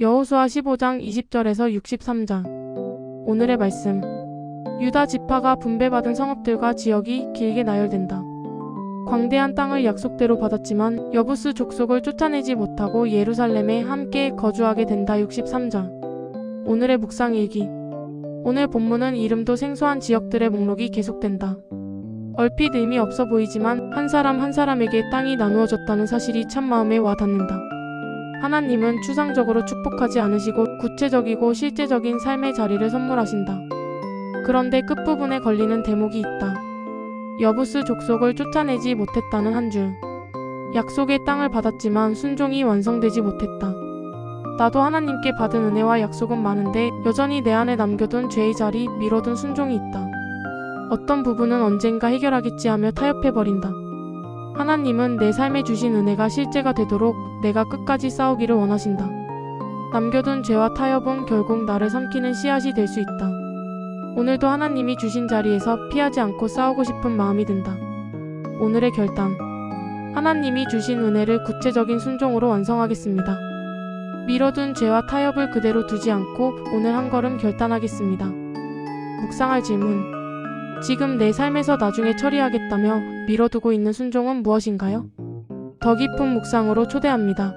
여호수아 15장 20절에서 63장 오늘의 말씀 유다 지파가 분배받은 성읍들과 지역이 길게 나열된다. 광대한 땅을 약속대로 받았지만 여부스 족속을 쫓아내지 못하고 예루살렘에 함께 거주하게 된다. 63장 오늘의 묵상 일기 오늘 본문은 이름도 생소한 지역들의 목록이 계속된다. 얼핏 의미 없어 보이지만 한 사람 한 사람에게 땅이 나누어졌다는 사실이 참 마음에 와 닿는다. 하나님은 추상적으로 축복하지 않으시고 구체적이고 실제적인 삶의 자리를 선물하신다. 그런데 끝부분에 걸리는 대목이 있다. 여부스 족속을 쫓아내지 못했다는 한 줄. 약속의 땅을 받았지만 순종이 완성되지 못했다. 나도 하나님께 받은 은혜와 약속은 많은데 여전히 내 안에 남겨둔 죄의 자리, 미뤄둔 순종이 있다. 어떤 부분은 언젠가 해결하겠지 하며 타협해버린다. 하나님은 내 삶에 주신 은혜가 실제가 되도록 내가 끝까지 싸우기를 원하신다. 남겨둔 죄와 타협은 결국 나를 삼키는 씨앗이 될 수 있다. 오늘도 하나님이 주신 자리에서 피하지 않고 싸우고 싶은 마음이 든다. 오늘의 결단. 하나님이 주신 은혜를 구체적인 순종으로 완성하겠습니다. 미뤄둔 죄와 타협을 그대로 두지 않고 오늘 한 걸음 결단하겠습니다. 묵상할 질문. 지금 내 삶에서 나중에 처리하겠다며 미뤄두고 있는 순종은 무엇인가요? 더 깊은 묵상으로 초대합니다.